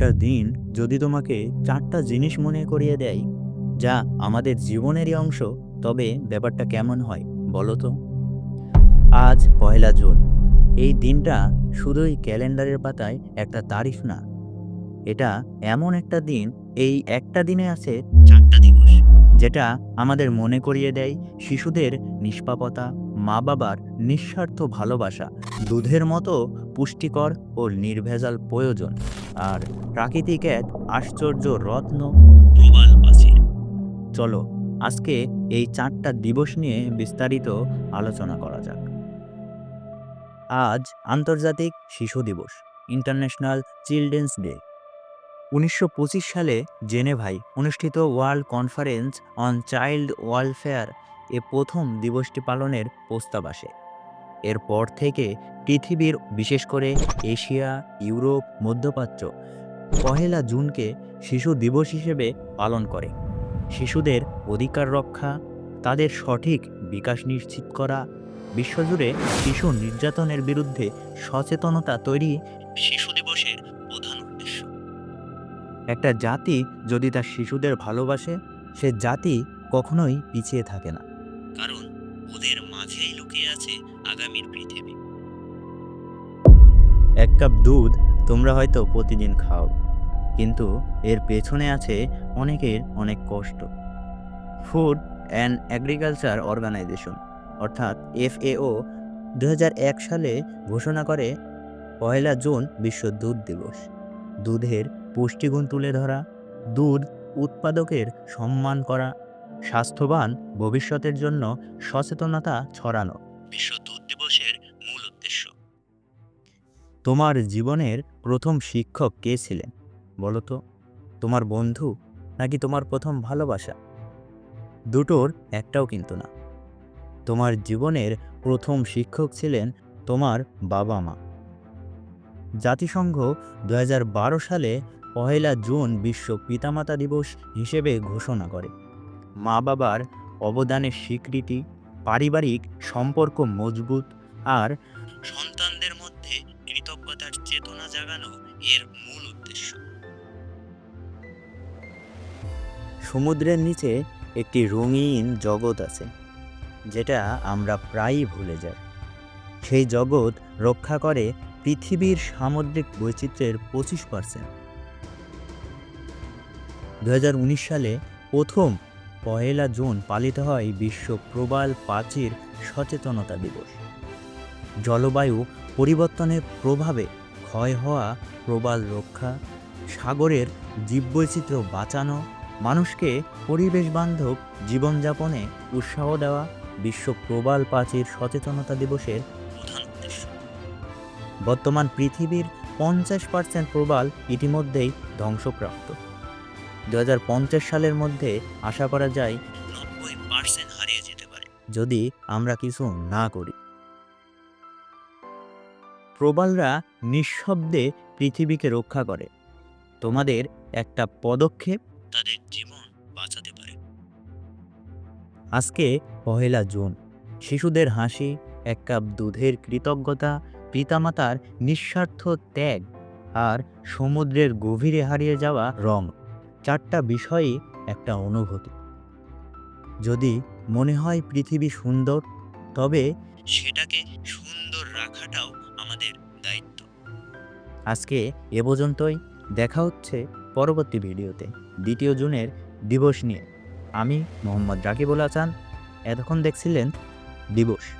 একটা দিন যদি তোমাকে চারটা জিনিস মনে করিয়ে দেয়, যা আমাদের জীবনেরই অংশ, তবে ব্যাপারটা কেমন হয় বলো তো? আজ পয়লা জুন। এই দিনটা শুধুই ক্যালেন্ডারের পাতায় একটা তারিখ না। এটা এমন একটা দিন, এই একটা দিনে আছে চারটা দিবস, যেটা আমাদের মনে করিয়ে দেয় শিশুদের নিষ্পাপতা মা বাবার নিঃস্বার্থ ভালোবাসা দুধের মতো পুষ্টিকর ও নির্ভেজাল প্রয়োজন। আর প্রাকৃতিক এক আশ্চর্য রত্ন প্রবাল চলো আজকে এই চারটা দিবস নিয়ে বিস্তারিত আলোচনা করা যাক। আজ আন্তর্জাতিক শিশু দিবস ইন্টারন্যাশনাল চিলড্রেন্স ডে উনিশশো পঁচিশ সালে জেনেভাই অনুষ্ঠিত world conference on child welfare এ প্রথম দিবসটি পালনের প্রস্তাব আসে। এরপর থেকে পৃথিবীর, বিশেষ করে এশিয়া, ইউরোপ, মধ্যপ্রাচ্য, পহেলা জুনকে শিশু দিবস হিসেবে পালন করে। শিশুদের অধিকার রক্ষা, তাদের সঠিক বিকাশ নিশ্চিত করা, বিশ্বজুড়ে শিশু নির্যাতনের বিরুদ্ধে সচেতনতা তৈরি শিশু দিবসের প্রধান উদ্দেশ্য। একটা জাতি যদি তার শিশুদের ভালোবাসে, সে জাতি কখনোই পিছিয়ে থাকে না। ওদের মাঝেই লুকিয়ে আছে আগামীর পৃথিবী। এক কাপ দুধ তোমরা হয়তো প্রতিদিন খাও, কিন্তু এর পেছনে আছে অনেকের অনেক কষ্ট। ফুড অ্যান্ড অ্যাগ্রিকালচার অর্গানাইজেশন অর্থাৎ এফএও দুহাজার এক সালে ঘোষণা করে পয়লা জুন বিশ্ব দুধ দিবস। দুধের পুষ্টিগুণ তুলে ধরা, দুধ উৎপাদকের সম্মান করা স্বাস্থ্যবান ভবিষ্যতের জন্য সচেতনতা ছড়ানো। বিশ্ব দুধ দিবসের মূল উদ্দেশ্য। তোমার জীবনের প্রথম শিক্ষক কে ছিলেন? বলো তো তোমার বন্ধু নাকি তোমার প্রথম ভালোবাসা? দুটোর একটাও কিন্তু না। তোমার জীবনের প্রথম শিক্ষক ছিলেন তোমার বাবা মা। জাতিসংঘ দু হাজার বারো সালে পহেলা জুন বিশ্ব পিতামাতা দিবস হিসেবে ঘোষণা করে। মা বাবার অবদানের স্বীকৃতি, পারিবারিক সম্পর্ক মজবুত আর সন্তানদের মধ্যে কৃতজ্ঞতার চেতনা জাগানো এর মূল উদ্দেশ্য। সমুদ্রের নিচে একটি রঙিন জগৎ আছে, যেটা আমরা প্রায়ই ভুলে যাই। সেই জগৎ রক্ষা করে পৃথিবীর সামুদ্রিক বৈচিত্র্যের পঁচিশ পার্সেন্ট দুহাজার উনিশ সালে প্রথম পহেলা জুন পালিত হয় বিশ্ব প্রবাল প্রাচীর সচেতনতা দিবস। জলবায়ু পরিবর্তনের প্রভাবে ক্ষয় হওয়া প্রবাল রক্ষা, সাগরের জীববৈচিত্র্য বাঁচানো, মানুষকে পরিবেশ বান্ধব জীবনযাপনে উৎসাহ দেওয়া বিশ্ব প্রবাল প্রাচীর সচেতনতা দিবসের প্রধান উদ্দেশ্য। বর্তমান পৃথিবীর পঞ্চাশ পার্সেন্ট প্রবাল ইতিমধ্যেই ধ্বংসপ্রাপ্ত। দু হাজার পঞ্চাশ সালের মধ্যে আশা করা যায় নব্বই পার্সেন্ট হারিয়ে যেতে পারে। যদি আমরা কিছু না করি। প্রবালরা নিঃশব্দে পৃথিবীকে রক্ষা করে। তোমাদের একটা পদক্ষেপ তাদের জীবন বাঁচাতে পারে। আজকে পহেলা জুন শিশুদের হাসি এক কাপ দুধের কৃতজ্ঞতা পিতামাতার নিঃস্বার্থ ত্যাগ আর সমুদ্রের গভীরে হারিয়ে যাওয়া রং। চারটা বিষয়ই একটা অনুভূতি। যদি মনে হয় পৃথিবী সুন্দর, তবে সেটাকে সুন্দর রাখাটাও আমাদের দায়িত্ব। আজকে এ পর্যন্তই। দেখা হচ্ছে পরবর্তী ভিডিওতে। দ্বিতীয় জুনের দিবস নিয়ে। আমি মোহাম্মদ রাকিবুল হাসান। এতক্ষণ দেখছিলেন দিবস।